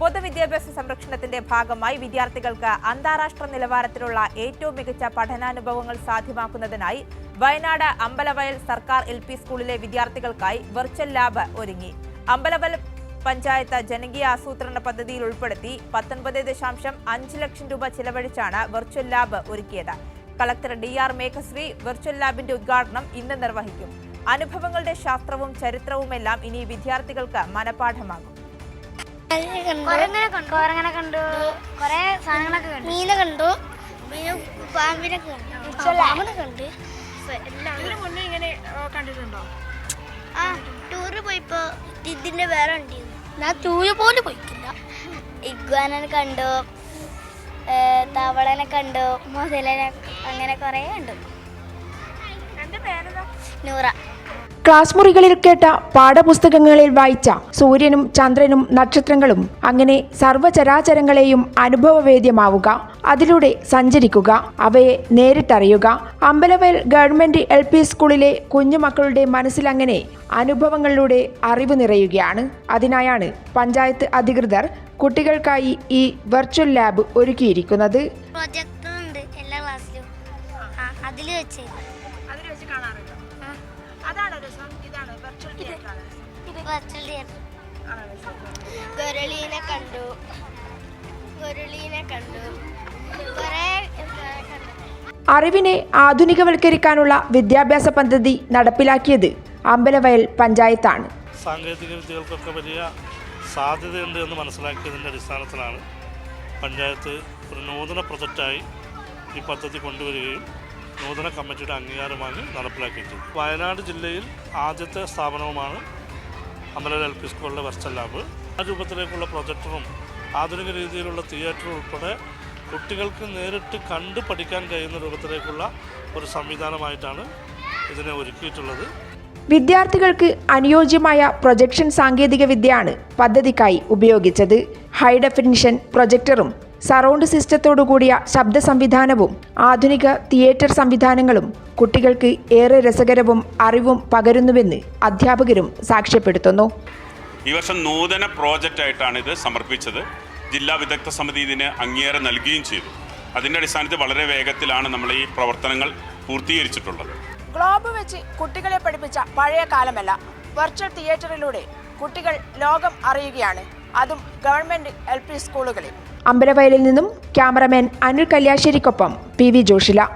പൊതുവിദ്യാഭ്യാസ സംരക്ഷണത്തിന്റെ ഭാഗമായി വിദ്യാർത്ഥികൾക്ക് അന്താരാഷ്ട്ര നിലവാരത്തിലുള്ള ഏറ്റവും മികച്ച പഠനാനുഭവങ്ങൾ സാധ്യമാക്കുന്നതിനായി വയനാട് അമ്പലവയൽ സർക്കാർ എൽ സ്കൂളിലെ വിദ്യാർത്ഥികൾക്കായി വെർച്വൽ ലാബ് ഒരുങ്ങി. അമ്പലവൽ പഞ്ചായത്ത് ജനകീയ ആസൂത്രണ പദ്ധതിയിൽ ഉൾപ്പെടുത്തി പത്തൊൻപത് ദശാംശം അഞ്ച് ലക്ഷം രൂപ ചിലവഴിച്ചാണ് വെർച്വൽ ലാബ് ഒരുക്കിയത്. Collector D R Meghashree virtual ലാബിന്റെ ഉദ്ഘാടനം ഇന്ന് നിർവഹിക്കും. അനുഭവങ്ങളുടെ ശാസ്ത്രവും ചരിത്രവുമെല്ലാം ഇനി വിദ്യാർത്ഥികൾക്ക് മനപാഠമാകും. കൊരങ്ങനെ കണ്ടു. കൊരങ്ങനെ കണ്ടു. കൊറേ സാധനങ്ങളൊക്കെ കണ്ടു. മീനെ കണ്ടു. പിന്നെ പാമ്പിനെ കണ്ടു. കണ്ട്. മുന്നേ ഇങ്ങനെ ആ, കണ്ടിട്ടുണ്ടോ? ആ ടൂറ് പോയിപ്പോ ഇതിന്റെ വേറെ ഉണ്ടായിരുന്നു ഞാൻ ടൂര് പോലും പോയിക്കില്ല ഇഗ്വാനെ കണ്ടു. തവളനെ കണ്ടു. മുതലനെ അങ്ങനെ കുറേ കണ്ടു. എന്റെ പേരെന്താ? നൂറ ക്ലാസ് മുറികളിൽ കേട്ട പാഠപുസ്തകങ്ങളിൽ വായിച്ച സൂര്യനും ചന്ദ്രനും നക്ഷത്രങ്ങളും അങ്ങനെ സർവചരാചരങ്ങളെയും അനുഭവവേദ്യമാവുക അതിലൂടെ സഞ്ചരിക്കുക അവയെ നേരിട്ടറിയുക. അമ്പലവയൽ ഗവൺമെന്റ് എൽ പി സ്കൂളിലെ കുഞ്ഞുമക്കളുടെ മനസ്സിലങ്ങനെ അനുഭവങ്ങളിലൂടെ അറിവ് നിറയുകയാണ്. അതിനായാണ് പഞ്ചായത്ത് അധികൃതർ കുട്ടികൾക്കായി ഈ വെർച്വൽ ലാബ് ഒരുക്കിയിരിക്കുന്നത്. പ്രൊജക്ടർ ഉണ്ട് എല്ലാ ക്ലാസ്സിലും അതിൽ വെച്ച്. അതിൽ വെച്ച് കാണാറുണ്ടോ? അതാണ് രസം. ഇതാണ് വെർച്വൽ തിയേറ്റർ ആണ്. രസം വെർച്വൽ തിയേറ്റർ ആണോ രസം. ഗൊരളീനെ കണ്ടു. ഗുരളീനെ കണ്ടു. കുറേ കണ്ടു. അറിവിനെ ആധുനികവൽക്കരിക്കാനുള്ള വിദ്യാഭ്യാസ പദ്ധതി നടപ്പിലാക്കിയത് അമ്പലവയൽ പഞ്ചായത്താണ്. സാങ്കേതിക വിദ്യകൾക്കൊക്കെ വലിയ സാധ്യതയുണ്ട് എന്ന് മനസ്സിലാക്കിയതിന്റെ അടിസ്ഥാനത്തിലാണ് പഞ്ചായത്ത് ഒരു നൂതന പ്രൊജക്റ്റായി ഈ പദ്ധതി കൊണ്ടുവരികയും നൂതന കമ്മിറ്റിയുടെ അംഗീകാരം വാങ്ങി നടപ്പിലാക്കിയിട്ടുണ്ട് വയനാട് ജില്ലയിൽ ആദ്യത്തെ സ്ഥാപനവുമാണ് അമലൽ എൽ പി സ്കൂളിലെ വെർച്വൽ ലാബ്. ആ രൂപത്തിലേക്കുള്ള പ്രൊജക്ടറും ആധുനിക രീതിയിലുള്ള തിയേറ്ററും ഉൾപ്പെടെ കുട്ടികൾക്ക് നേരിട്ട് കണ്ട് പഠിക്കാൻ കഴിയുന്ന രൂപത്തിലേക്കുള്ള ഒരു സംവിധാനമായിട്ടാണ് ഇതിനെ ഒരുക്കിയിട്ടുള്ളത്. വിദ്യാർത്ഥികൾക്ക് അനുയോജ്യമായ പ്രൊജക്ഷൻ സാങ്കേതിക വിദ്യയാണ് പദ്ധതിക്കായി ഉപയോഗിച്ചത്. ഹൈ ഡെഫിനിഷൻ പ്രൊജക്ടറും സറൗണ്ട് സിസ്റ്റത്തോടു കൂടിയ ശബ്ദ സംവിധാനവും ആധുനിക തിയേറ്റർ സംവിധാനങ്ങളും കുട്ടികൾക്ക് ഏറെ രസകരവും അറിവും പകരുന്നുവെന്ന് അധ്യാപകരും സാക്ഷ്യപ്പെടുത്തുന്നു. ഈ വർഷം നൂതന പ്രോജക്റ്റ് ആയിട്ടാണ് ഇത് സമർപ്പിച്ചത്. ജില്ലാ വിദഗ്ധ സമിതി ഇതിന് അംഗീകാരം നൽകുകയും ചെയ്തു. അതിന്റെ അടിസ്ഥാനത്തിൽ വളരെ വേഗത്തിലാണ് നമ്മൾ ഈ പ്രവർത്തനങ്ങൾ പൂർത്തീകരിച്ചിട്ടുള്ളത്. ഗ്ലോബ് വെച്ച് കുട്ടികളെ പഠിപ്പിച്ച പഴയ കാലമല്ല. വെർച്വൽ തിയേറ്ററിലൂടെ കുട്ടികൾ ലോകം അറിയുകയാണ്. അതും ഗവൺമെന്റ് എൽ പി സ്കൂളുകളിൽ. അമ്പലവയലിൽ നിന്നും ക്യാമറമാൻ അനിൽ കല്യാശ്ശേരിക്കൊപ്പം പി വി ജോഷില.